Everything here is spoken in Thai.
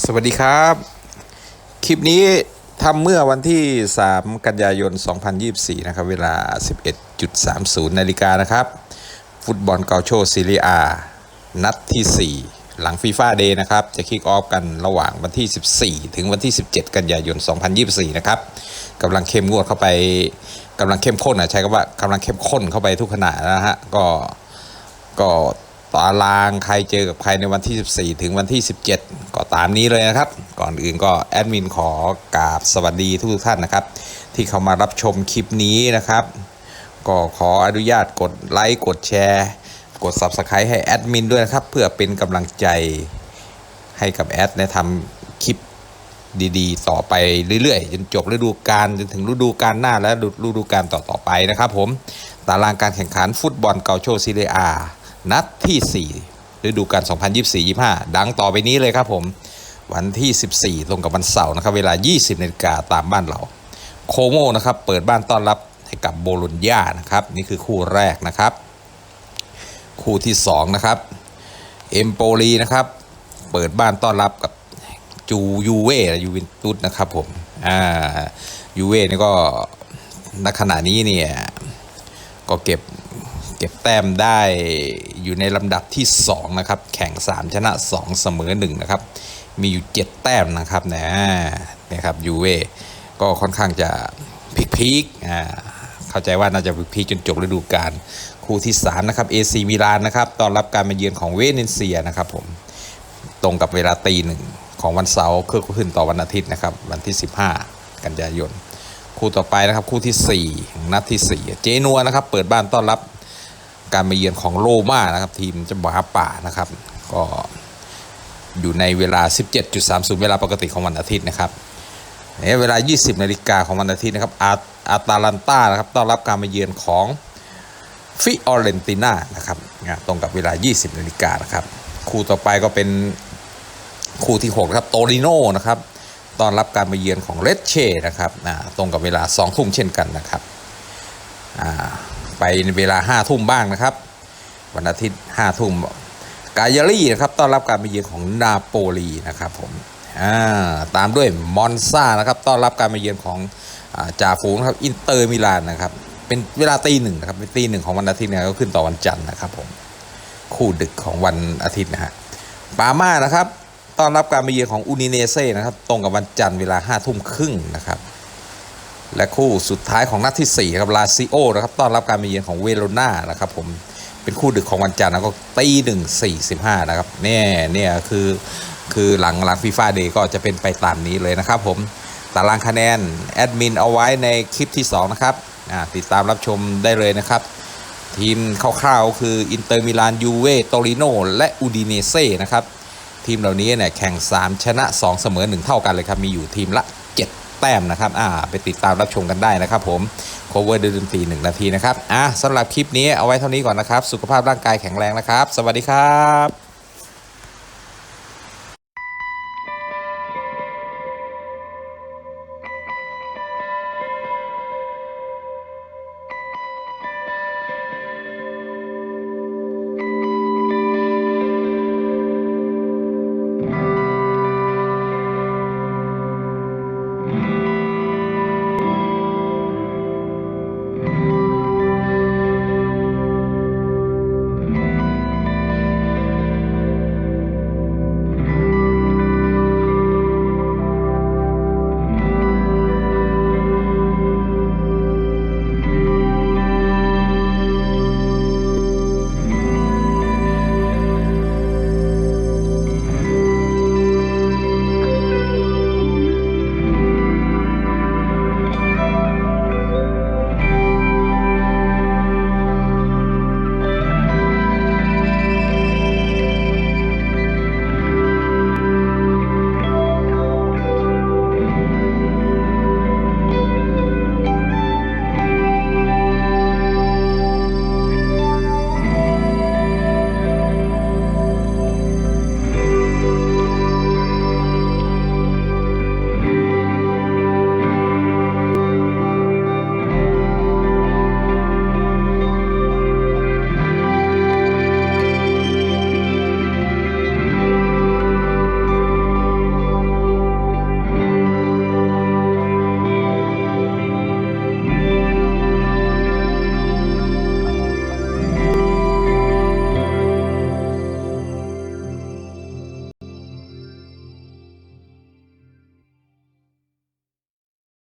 สวัสดีครับ คลิปนี้ทำเมื่อวันที่ 3 กันยายน 2024 นะครับ เวลา 11.30 นาฬิกานะครับ ฟุตบอลเกาโชซีเรียอานัดที่ 4 หลังฟีฟ่าเดย์นะครับ จะคิกออฟกันระหว่างวันที่ 14 ถึงวันที่ 17 กันยายน 2024 นะครับกำลังเข้มงวดเข้าไปกำลังเข้มข้นอะใช้คำว่ากำลังเข้มข้นเข้าไปทุกขณะนะฮะก็ก็ ตารางใครเจอกับใครในวันที่ 14 ถึงวันที่ 17 ก็ตามนี้เลยนะครับ ก่อนอื่นก็แอดมินขอกราบสวัสดีทุกท่านนะครับ ที่เข้ามารับชมคลิปนี้นะครับ ก็ขออนุญาตกดไลค์กดแชร์ กด Subscribe ให้แอดมินด้วยนะครับ เพื่อเป็นกำลังใจให้กับแอดในทำคลิปดีๆ ต่อไปเรื่อยๆ จนจบฤดูกาลจนถึงฤดูกาลหน้าและฤดูกาลต่อๆไปนะครับ ผมตารางการแข่งขันฟุตบอลเกาโชซีเรียา นัดที่ 4 ฤดูกาล2024-25 ดังต่อไปนี้เลยครับผม วันที่ 14 ตรงกับวันเสาร์นะครับ เวลา 20นาฬิกาตามบ้านเรา โคโมนะครับ เปิดบ้านต้อนรับให้กับโบโลญญานะครับ นี่คือคู่แรกนะครับ คู่ที่ 2 นะครับ เอมโปลีนะครับ เปิดบ้านต้อนรับกับจูยูเว่ยูเวนตุสนะครับผม อ่า ยูเว่นี่ก็ณขณะนี้เนี่ย ก็เก็บ ก็บแต้มได้อยู่ในลำดับที่ 2 นะครับ แข่ง 3 ชนะ 2 เสมอ1นะครับ มีอยู่ 7 แต้มนะครับนะนะครับยูเว่ก็ค่อนข้างจะพลิกพีกอ่าเข้าใจว่าน่าจะพลิกพีกจนจบฤดูกาลคู่ที่ 3 นะครับเอซีมิลานนะครับต้อนรับการมาเยือนของเวเนเซียนะครับผมตรงกับเวลาตีหนึ่งของวันเสาร์คือขึ้นต่อวันอาทิตย์นะครับ วันที่ 15 กันยายน คู่ต่อไปนะครับคู่ที่ 4 นัดที่ 4 เจนัวนะครับ เปิดบ้านต้อนรับ การมาเยือนของโรม่านะครับทีมจะหมาป่านะครับ ก็อยู่ในเวลา 17.30 เวลาปกติของวันอาทิตย์นะครับในเวลา 20 นาฬิกาของวันอาทิตย์นะครับอาอาตาลันตานะครับต้อนรับการมาเยือนของฟิออเรนติน่านะครับอ่าตรงกับเวลา 20 นาฬิกานะครับคู่ต่อไปก็เป็นคู่ที่6นะครับโตริโนนะครับต้อนรับการมาเยือนของเลดเช่นะครับอ่าตรงกับเวลา 2 ทุ่มเช่นกันนะครับ ไปในเวลา5ทุ่มบ้างนะครับ วันอาทิตย์5ทุ่มกายารี่นะครับต้อนรับการมาเยือนของนาโปลีนะครับผมตามด้วยมอนซานะครับต้อนรับการมาเยือนของอจ่าฝูงครับอินเตอร์มิลานนะครับเป็นเวลาตีหนึ่งนะครับเป็นตีหนึ่งของวันอาทิตย์นะก็ขึ้นต่อวันจันทร์นะครับผมคู่ดึกของวันอาทิตย์นะฮะปาม่านะครับต้อนรับการมาเยือนของอูนิเนเซ่นะครับตรงกับวันจันทร์เวลา5้าทุ่มครึ่งนะครับ และคู่สุดท้ายของนัดที่ 4 ครับลาซิโอนะครับต้อนรับการมาเยือนของเวโรนานะครับผมเป็นคู่ดึกของวันจันทร์แล้วก็ตีหนึ่งสี่สิบห้านะครับเนี่ยเนี่ยคือคือหลังหลังฟีฟ่าเดย์ก็จะเป็นไปตามนี้เลยนะครับผมตารางคะแนนแอดมินเอาไว้ในคลิปที่ 2 นะครับติดตามรับชมได้เลยนะครับ ทีมคร่าวๆ คืออินเตอร์มิลานยูเว่โตริโนและอูดิเนเซ่นะครับ ทีมเหล่านี้เนี่ยแข่ง 3 ชนะ 2 เสมอ 1 เท่ากันเลยครับ มีอยู่ทีมละ แต้มนะครับอ่าไปติดตามรับชมกันได้นะครับผม cover ด้วยดนตรี1นาทีนะครับอะสำหรับคลิปนี้เอาไว้เท่านี้ก่อนนะครับ สุขภาพร่างกายแข็งแรงนะครับ สวัสดีครับ